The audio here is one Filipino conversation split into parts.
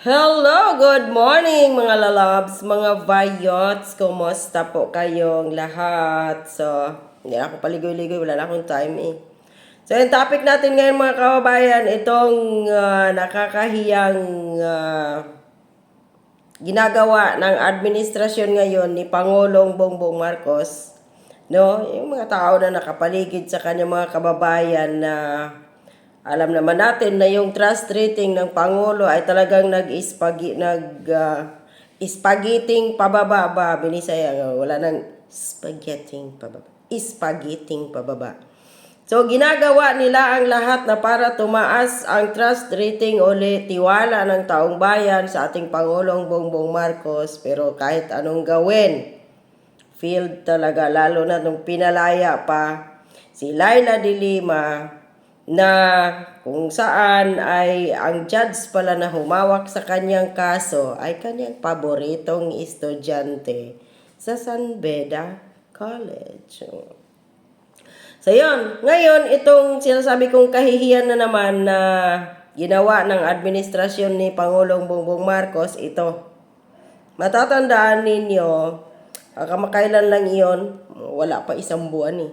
Hello, good morning mga lalabs, mga vayots. Kumusta po kayong lahat? So, hindi ako paligoy-ligoy, wala na akong time eh. So, yung topic natin ngayon mga kababayan, itong ah, nakakahiyang ah, ginagawa ng administrasyon ngayon ni Pangulong Bongbong Marcos. No, yung mga tao na nakapaligid sa kanyang mga kababayan na alam naman natin na yung trust rating ng Pangulo ay talagang nag-ispagi, nag, ah, spaghetting pababa ba, binisaya, nga, wala nang spaghetting pababa, spaghetting pababa. So, ginagawa nila ang lahat na para tumaas ang trust rating o tiwala ng taong bayan sa ating Pangulong Bongbong Marcos. Pero kahit anong gawin, field talaga, lalo na nung pinalaya pa si Laila de Lima na kung saan ay ang judge pala na humawak sa kanyang kaso ay kanyang paboritong estudyante sa San Beda College. So yun, ngayon itong sinasabi kong kahihiyan na naman na ginawa ng administrasyon ni Pangulong Bongbong Marcos, ito. Matatandaan ninyo, ah, kamakailan lang iyon, wala pa isang buwan eh.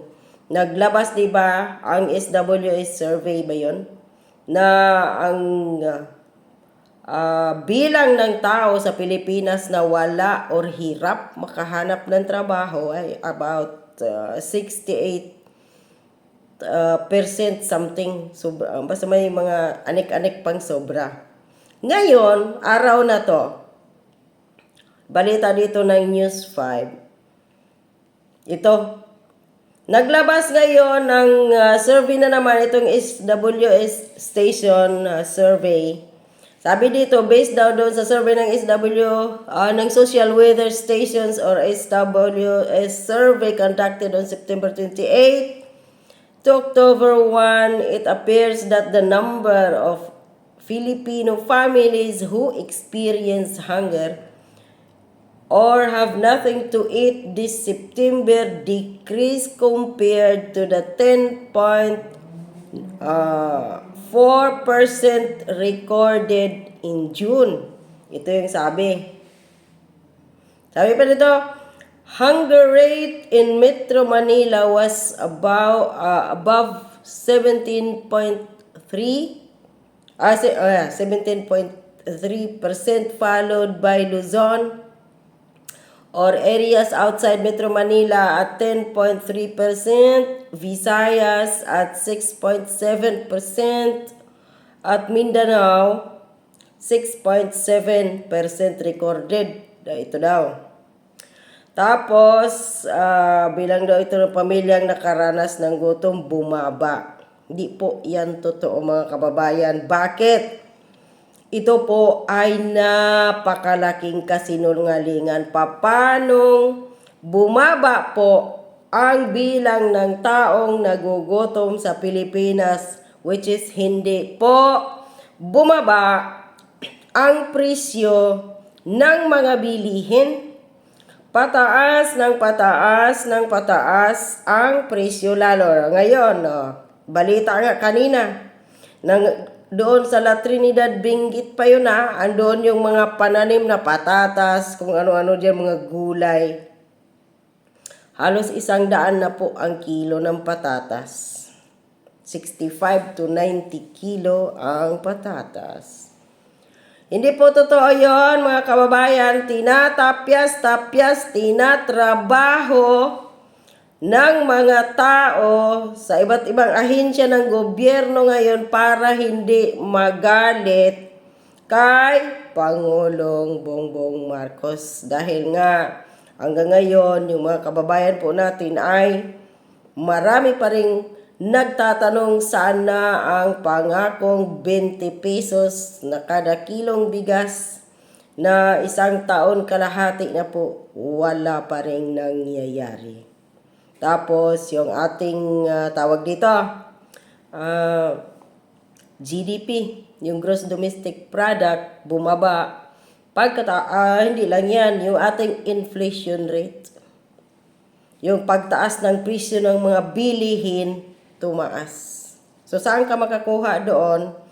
Naglabas 'di ba ang SWS survey ba 'yon? Na ang ah, bilang ng tao sa Pilipinas na wala or hirap makahanap ng trabaho ay about ah, 68 uh, percent something. Sobra basta may mga anik-anik pang sobra. Ngayon araw na to. Balita dito ng News 5 ito naglabas ngayon ng uh, survey na naman itong SWS station uh, survey. Sabi dito, based daw doon sa survey ng SW, uh, ng Social Weather Stations or SWS survey conducted on September 28, To October 1, it appears that the number of Filipino families who experience hunger or have nothing to eat this September decreased compared to the 10.4% recorded in June. Ito yung sabi. Sabi pa dito, hunger rate in Metro Manila was above uh, above 17.3 ah, yeah, 17.3% followed by Luzon or areas outside Metro Manila at 10.3%, Visayas at 6.7%, at Mindanao 6.7% recorded. Ito daw. Tapos, ah, bilang daw ito ng pamilyang nakaranas ng gutom, bumaba. Hindi po yan totoo mga kababayan. Bakit? Ito po ay napakalaking kasinungalingan. Papanong bumaba po ang bilang ng taong nagugutom sa Pilipinas which is hindi po bumaba ang presyo ng mga bilihin pataas ng pataas ng pataas ang presyo lalo. Ngayon, oh, balita nga kanina, nang, doon sa La Trinidad Benguet pa yun ha, andoon yung mga pananim na patatas, kung ano-ano dyan, mga gulay. Halos isang daan na po ang kilo ng patatas. 65 to 90 kilo ang patatas. Hindi po totoo yon mga kababayan. Tinatapyas-tapyas, tinatrabaho ng mga tao sa iba't ibang ahensya ng gobyerno ngayon para hindi magalit kay Pangulong Bongbong Marcos. Dahil nga hanggang ngayon yung mga kababayan po natin ay marami pa rin nagtatanong saan na ang pangakong 20 pesos na kada kilong bigas na isang taon kalahati na po wala pa rin nangyayari. Tapos yung ating ah, tawag dito, ah, GDP, yung gross domestic product bumaba. Pagkata ah, hindi lang yan, yung ating inflation rate. Yung pagtaas ng presyo ng mga bilihin tumaas. So saan ka makakuha doon?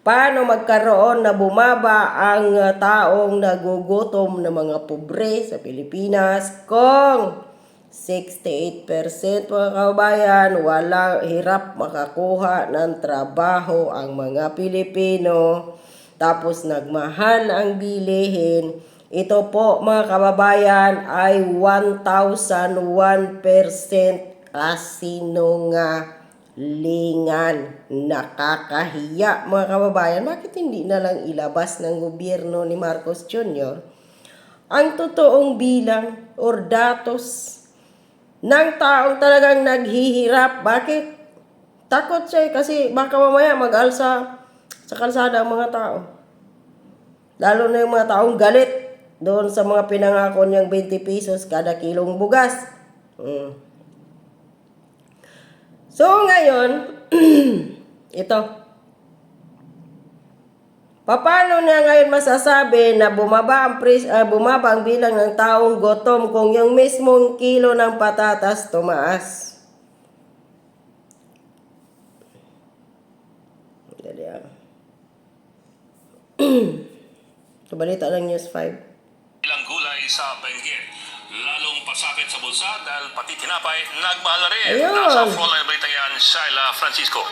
paano magkaroon na bumaba ang uh, taong nagugutom na mga pobre sa Pilipinas kung 68% mga kababayan, wala hirap makakuha ng trabaho ang mga Pilipino. Tapos nagmahal ang bilihin. Ito po mga kababayan ay 1,001% kasinungalingan. Nakakahiya mga kababayan. Bakit hindi na lang ilabas ng gobyerno ni Marcos Jr. ang totoong bilang or datos ng taong talagang naghihirap. Bakit? Takot siya eh, kasi baka mamaya mag-alsa sa kalsada ang mga tao. Lalo na yung mga taong galit doon sa mga pinangako niyang 20 pesos kada kilong bugas. Mm. So ngayon, ito. Paano niya ngayon masasabi na bumaba ang pres, ah, bumaba ang bilang ng taong gutom kung yung mismong kilo ng patatas tumaas? Dali ah. Ito balita ng News 5. Ilang gulay sa Benguet. Lalong pasakit sa bulsa dahil pati tinapay nagmahal na rin. Ayun. Nasa frontline balita yan, Shaila Francisco.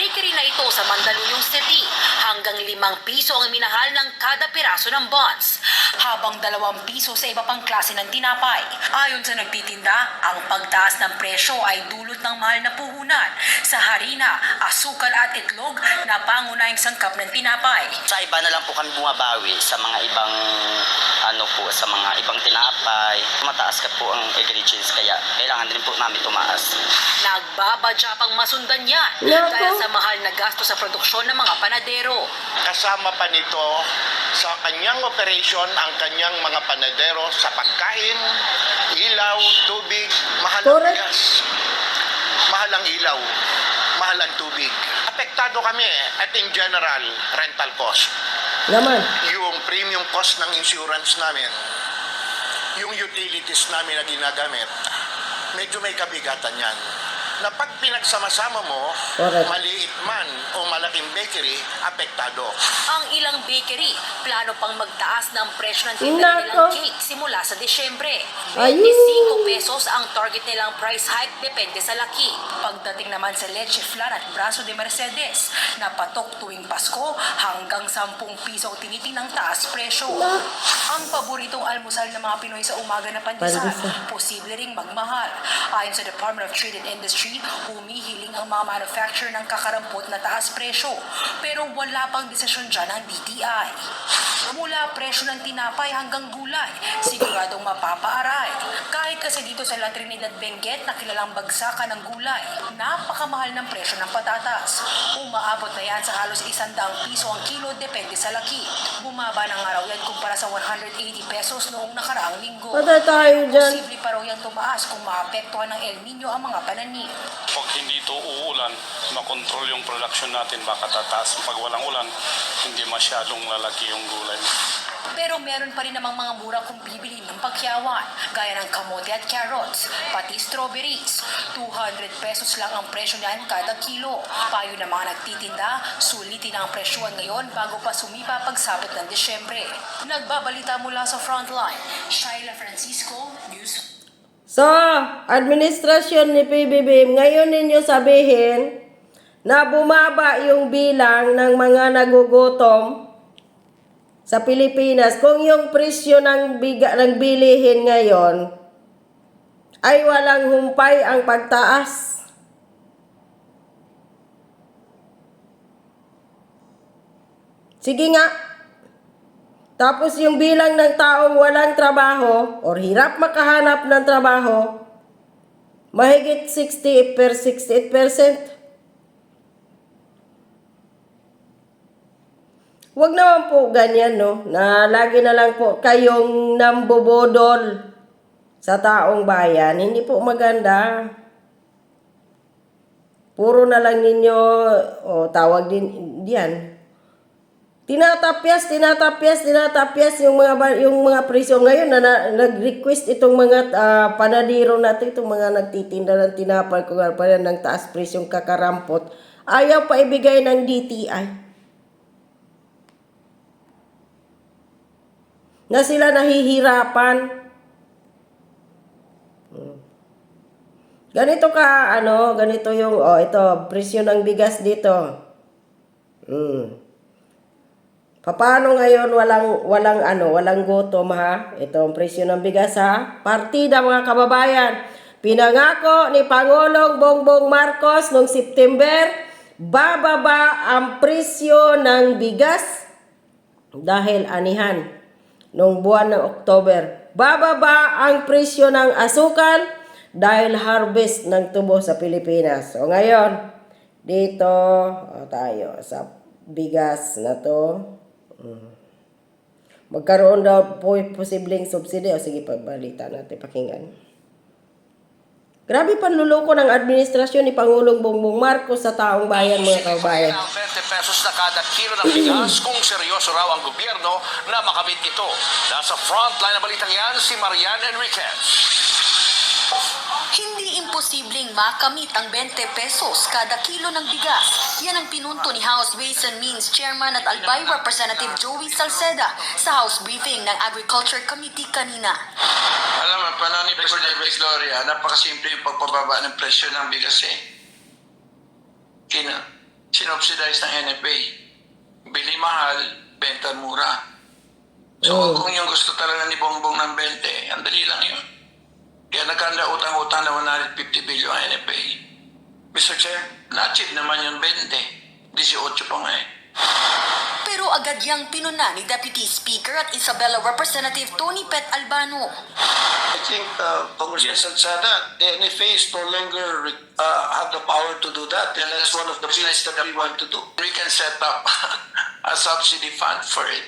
Bakery na ito sa Mandaluyong City, hanggang limang piso ang minahal ng kada piraso ng buns, habang dalawang piso sa iba pang klase ng tinapay. Ayon sa nagtitinda, ang pagtaas ng presyo ay dulot ng mahal na puhunan sa harina, asukal at itlog na pangunahing sangkap ng tinapay. sa iba na lang po kami bumabawi sa mga ibang ano po sa mga ibang tinapay mataas ka po ang ingredients kaya kailangan din po namin tumaas Nagbabadya pang masundan yan dahil sa mahal na gasto sa produksyon ng mga panadero. kasama pa nito sa kanyang operation ang kanyang mga panadero sa pagkain, ilaw, tubig, mahal ang gas, mahal ang ilaw, mahal ang tubig. Apektado kami at in general, rental cost. Naman. Yung premium cost ng insurance namin, yung utilities namin na ginagamit, medyo may kabigatan yan. Na pag pinagsama-sama mo, Correct. maliit man o malaking bakery, apektado. Ang ilang bakery, plano pang magtaas ng presyo ng tinda nilang cake simula sa Desyembre. Ayun. 25 pesos ang target nilang price hike depende sa laki. Pagdating naman sa leche flan at braso de Mercedes, na patok tuwing Pasko hanggang 10 piso ang tinitinang taas presyo. Ang paboritong almusal ng mga Pinoy sa umaga na Pandesal. posible ring magmahal. Ayon sa Department of Trade and Industry, humihiling ang mga manufacturer ng kakarampot na taas presyo. Pero wala pang desisyon dyan ang DTI. Mula presyo ng tinapay hanggang gulay, siguradong mapapaaray. Kahit kasi dito sa La Trinidad Benguet na kilalang bagsakan ng gulay, napakamahal ng presyo ng patatas. Umaabot na yan sa halos isandang piso ang kilo depende sa laki. Bumaba ng araw yan kumpara sa 180 pesos noong nakaraang linggo. Patay tayo dyan. Posible pa raw yung tumaas kung maapektuhan ng El Nino ang mga pananim. Pag hindi ito uulan, makontrol yung production natin, baka tataas. Pag walang ulan, hindi masyadong lalaki yung gulay. Pero meron pa rin namang mga mura kung bibili ng pagyawan, gaya ng kamote at carrots, pati strawberries. 200 pesos lang ang presyo niyan kada kilo. Payo ng mga nagtitinda, sulitin ang presyoan ngayon bago pa sumipa pagsabot ng Desyembre. Nagbabalita mula sa Frontline, Shaila Francisco, News So, administrasyon ni PBBM, ngayon ninyo sabihin na bumaba yung bilang ng mga nagugutom sa Pilipinas. Kung yung presyo ng, biga, ng bilihin ngayon ay walang humpay ang pagtaas. Sige nga. Tapos yung bilang ng taong walang trabaho or hirap makahanap ng trabaho, mahigit 60 per 68%. Huwag naman po ganyan, no? Na lagi na lang po kayong nambobodol sa taong bayan. Hindi po maganda. Puro na lang ninyo, o tawag din diyan, tinatapyas, tinatapyas, tinatapyas yung mga yung mga presyo ngayon na, na nag-request itong mga ah, panadiro natin, itong mga nagtitinda ng tinapay ano pa ng taas presyong kakarampot Ayaw pa ibigay ng DTI. Na sila nahihirapan. Ganito ka, ano, ganito yung, oh, ito, presyo ng bigas dito. Hmm. Paano ngayon walang walang ano, walang gutom ha? Ito ang presyo ng bigas ha. Partida mga kababayan. Pinangako ni Pangulong Bongbong Marcos noong September, bababa ang presyo ng bigas dahil anihan noong buwan ng October. Bababa ang presyo ng asukal dahil harvest ng tubo sa Pilipinas. So ngayon, dito tayo sa bigas na to. Mm. Magkaroon daw po posibleng subsidy. O sige, pagbalita natin, pakinggan. Grabe panluloko ng administrasyon ni Pangulong Bongbong Marcos sa taong bayan, mga kababayan. ng 20 pesos na kada kilo ng bigas kung seryoso raw ang gobyerno na makamit ito. Nasa frontline na balitang yan si Marian Enriquez. Hindi imposibleng makamit ang 20 pesos kada kilo ng bigas. Yan ang pinunto ni House Ways and Means Chairman at Albay Representative Joey Salceda sa House briefing ng Agriculture Committee kanina. Alam mo, panahon ni Presidente Gloria, napakasimple yung pagpababa ng presyo ng bigas eh. Kina, sinubsidize ng NFA. Bili mahal, benta mura. So Oh. kung yung gusto talaga ni Bongbong ng 20, ang dali lang yun. Kaya nagkanda utang-utang na 150 billion ang NFA. Mr. Chair, na-achieve naman yung 20. 18 pa nga eh. Pero agad yang pinuna ni Deputy Speaker at Isabela Representative Tony Pet Albano. I think uh, Congressman Sansada, the NFAs no longer uh, have the power to do that, and that's one of the things that we want to do. we can set up a subsidy fund for it.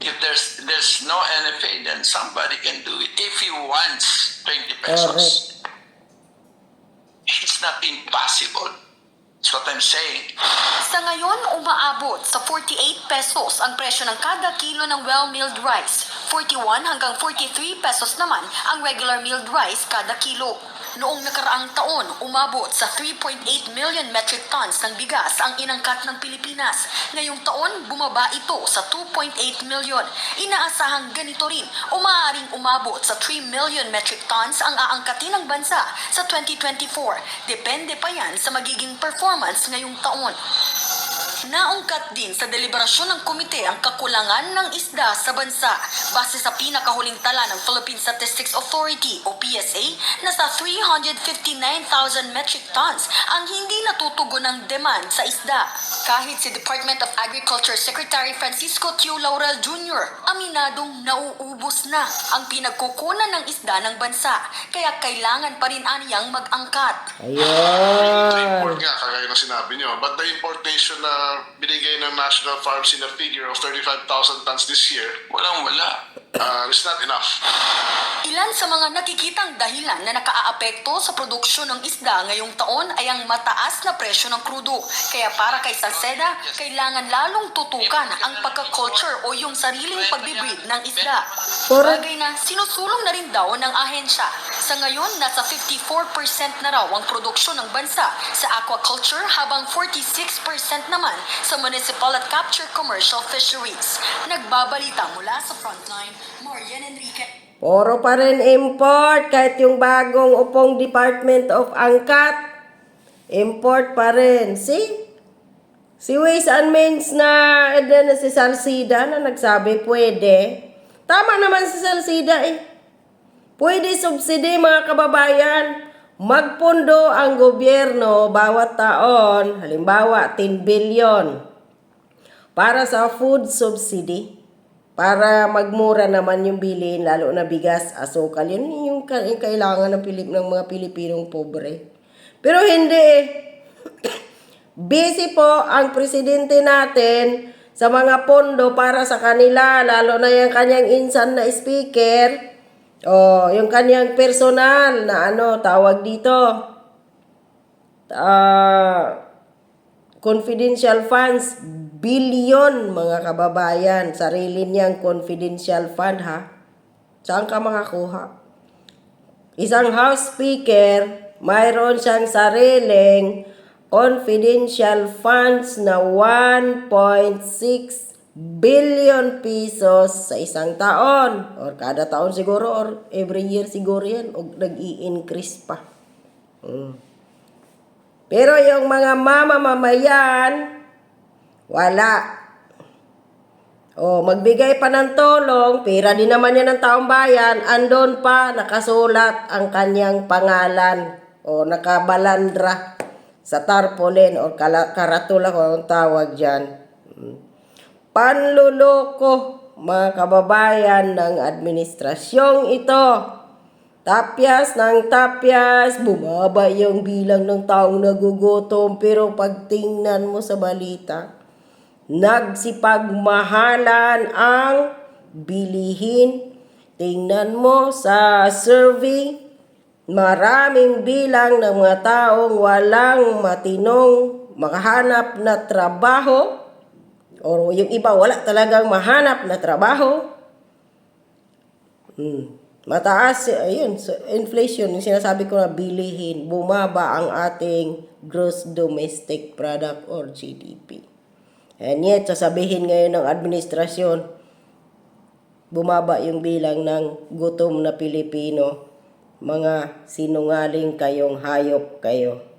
If there's there's no NFA, then somebody can do it. If he wants 20 pesos, it's not impossible. That's what I'm saying. Sa ngayon, umaabot sa 48 pesos ang presyo ng kada kilo ng well-milled rice. 41 hanggang 43 pesos naman ang regular milled rice kada kilo. Noong nakaraang taon, umabot sa 3.8 million metric tons ng bigas ang inangkat ng Pilipinas. Ngayong taon, bumaba ito sa 2.8 million. Inaasahang ganito rin, umaaaring umabot sa 3 million metric tons ang aangkatin ng bansa sa 2024. Depende pa yan sa magiging performance ngayong taon. Naungkat din sa deliberasyon ng komite ang kakulangan ng isda sa bansa. Base sa pinakahuling tala ng Philippine Statistics Authority o PSA, nasa 359,000 metric tons ang hindi natutugon ng demand sa isda. Kahit si Department of Agriculture Secretary Francisco Tio Laurel Jr., aminadong nauubos na ang pinagkukunan ng isda ng bansa, kaya kailangan pa rin aniyang mag-angkat. Ayun. Import nga, kagaya ng sinabi nyo. But the importation na binigay ng National Farms in a figure of 35,000 tons this year Walang wala. Uh, is not enough. Ilan sa mga nakikitang dahilan na nakaaapekto sa produksyon ng isda ngayong taon ay ang mataas na presyo ng krudo. Kaya para kay Salceda, kailangan lalong tutukan ang pagka-culture o yung sariling pagbibreed ng isda. Bagay na sinusulong na rin daw ng ahensya. Sa ngayon, nasa 54% na raw ang produksyon ng bansa sa aquaculture habang 46% naman sa municipal at capture commercial fisheries. Nagbabalita mula sa frontline, Marian Enrique. Puro pa rin import kahit yung bagong upong Department of Angkat. Import pa rin. See? Si Ways and Means na, and then si Salsida na nagsabi pwede. Tama naman si Salsida eh. Pwede subsidy mga kababayan. Magpundo ang gobyerno bawat taon, halimbawa 10 billion, para sa food subsidy. Para magmura naman yung bilhin, lalo na bigas, asukal. Yun yung, yung kailangan ng, Pilip, ng mga Pilipinong pobre. Pero hindi eh. Busy po ang presidente natin sa mga pondo para sa kanila, lalo na yung kanyang insan na speaker. O, yung kanyang personal na ano, tawag dito. Ah, confidential funds, billion mga kababayan. Sarili niyang confidential fund ha. Saan ka makakuha? Isang house speaker, mayroon siyang sariling confidential funds na 1.6 billion pesos sa isang taon or kada taon siguro or every year siguro yan o nag-i-increase pa. Mm. Pero yung mga mamamamayan, wala. O, magbigay pa ng tulong, pera din naman yan ng taong bayan, andon pa, nakasulat ang kanyang pangalan o nakabalandra sa tarpaulin o karatula kung ang tawag dyan. Mm. Panluloko, mga kababayan ng administrasyong ito. Tapyas ng tapyas, bumaba yung bilang ng taong nagugutom. Pero pag tingnan mo sa balita, nagsipagmahalan ang bilihin. Tingnan mo sa survey, maraming bilang ng mga taong walang matinong makahanap na trabaho o yung iba wala talagang mahanap na trabaho. Hmm. Mataas, ayun, so inflation, yung sinasabi ko na bilihin, bumaba ang ating gross domestic product or GDP. And yet, sasabihin ngayon ng administrasyon, bumaba yung bilang ng gutom na Pilipino. Mga sinungaling kayong hayop kayo.